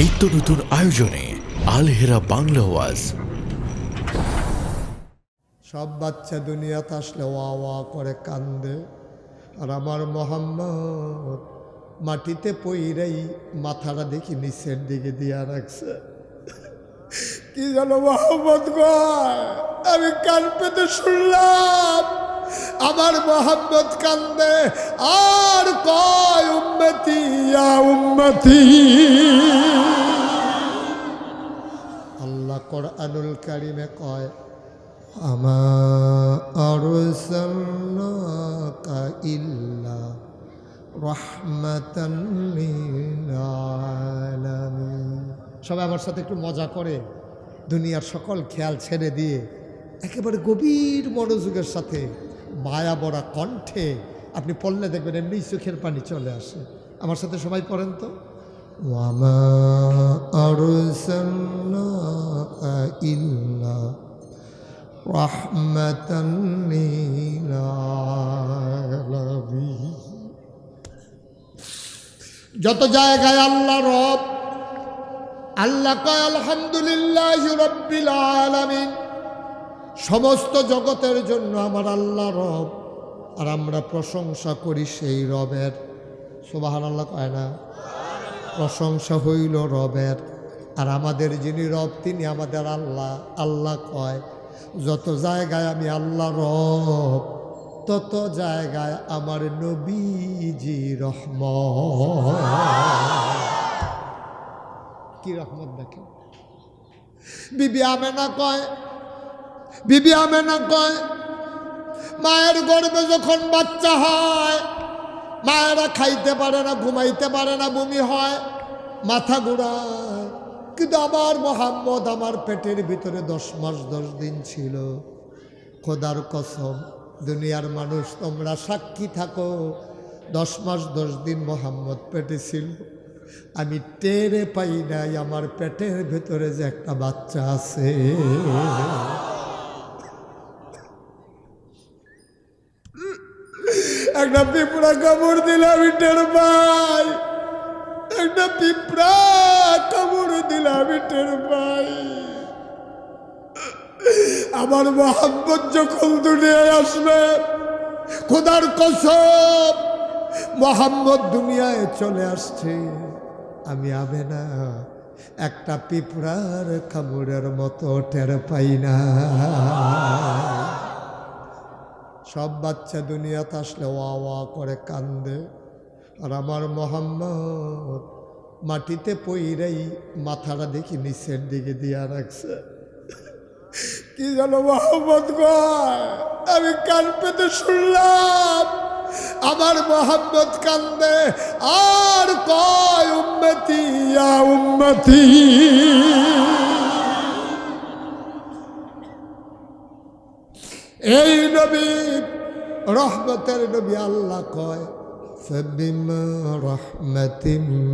নিত্য নতুন আয়োজনে আলহেরা বাংলা ওয়াজ। সব বাচ্চা দুনিয়াতে আসলে ওয়া ওয়া করে কান্দে। আর আমার মোহাম্মদ মাটিতে পইরাই মাথাটা দেখি নিচের দিকে দিয়া রাখছে। কি জানো মোহাম্মদ কয় আমি কান পেতে শুনলাম। আমার মোহাম্মদ কান্দে। আর কয় উম্মতি উম্মতি? আল্লাহ কোরআনুল কারিমে কয়, আমা আরসালনাকা ইল্লা সবাই আমার সাথে একটু মজা করে দুনিয়ার সকল খেয়াল ছেড়ে দিয়ে, একেবারে গভীর মনোযোগের সাথে মায়া বড়া কণ্ঠে আপনি পড়লে দেখবেন এমনি চোখের পানি চলে আসে। আমার সাথে সবাই পড়েন তো? যত জায়গায় আল্লাহ রব আল্লাহ কয় আলহামদুলিল্লাহ রব্বিল আলামিন। সমস্ত জগতের জন্য আমার আল্লাহ রব, আর আমরা প্রশংসা করি সেই রবের। সুবাহান আল্লাহ কয় না? প্রশংসা হইল রবের, আর আমাদের যিনি রব, তিনি আমাদের আল্লাহ। আল্লাহ কয়, যত জায়গায় আমি আল্লাহ রব, তত জায়গায় আমার নবীজি রহম কি রহমত দেখেন? বিবি আমেনা কয় বিবি আমেনা কয়, মায়ের গর্ভে যখন বাচ্চা হয়, মায়েরা খাইতে পারে না, ঘুমাইতে পারে না, বমি হয়, মাথা ঘুরায়। কিন্তু আমার মোহাম্মদ আমার পেটের ভিতরে দশ মাস, দশ দিন ছিল। খোদার কসম, দুনিয়ার মানুষ, তোমরা সাক্ষী থাকো। দশ মাস, দশ দিন মোহাম্মদ পেটে ছিল। আমি টেরে পাই নাই, আমার পেটের ভেতরে যে একটা বাচ্চা আছে। একটা পিঁপড়া কামড় দিলে আমি টের পাই একটা পিঁপড়া কামড় দিলে আমি টের পাই আমার মোহাম্মদ যখন দুনিয়ায় আসবে, খোদার কসম, মোহাম্মদ দুনিয়ায় চলে আসছে। আমি আবে না একটা পিঁপড়ার কামড়ের মতো টের পাই না। সব বাচ্চা দুনিয়াতে আসলে ওয়া ওয়া করে কান্দে। আর আমার মোহাম্মদ মাটিতে পইরাই মাথাটা দেখি নিচের দিকে দিয়া রাখছে। কি জানো মোহাম্মদ আমি কান পেতে শুনলাম, আমার মোহাম্মদ কান্দে। আর কয় উম্মতি ইয়া উম্মতি? এই নবী রহমতের নবী আল্লাহ কয় فبما رحمة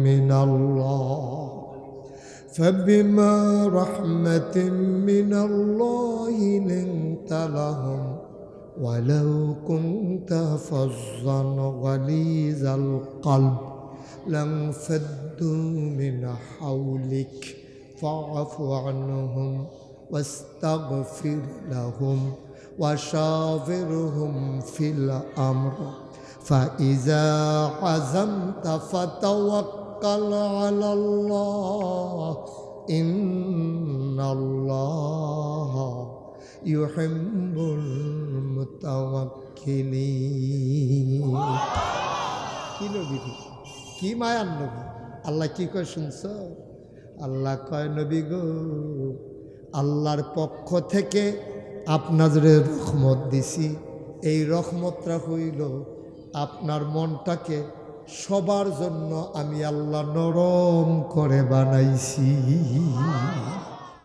من الله فبما رحمة من الله لنت لهم ولو كنت فظا غليظ القلب لانفضوا من حولك فاعف عنهم واستغفر لهم وشاورهم في الأمر فإذا عزمت فتوكل على الله إن الله يحب المتوكلين কি নবী কি মায়ার নবী আল্লাহ কি কয় শুনছ আল্লাহ কয় নবী গো আল্লাহর পক্ষ থেকে আপনাদের রহমত দিছি। এই রহমতটা হইল আপনার মনটাকে সবার জন্য আমি আল্লাহ নরম করে বানাইছি।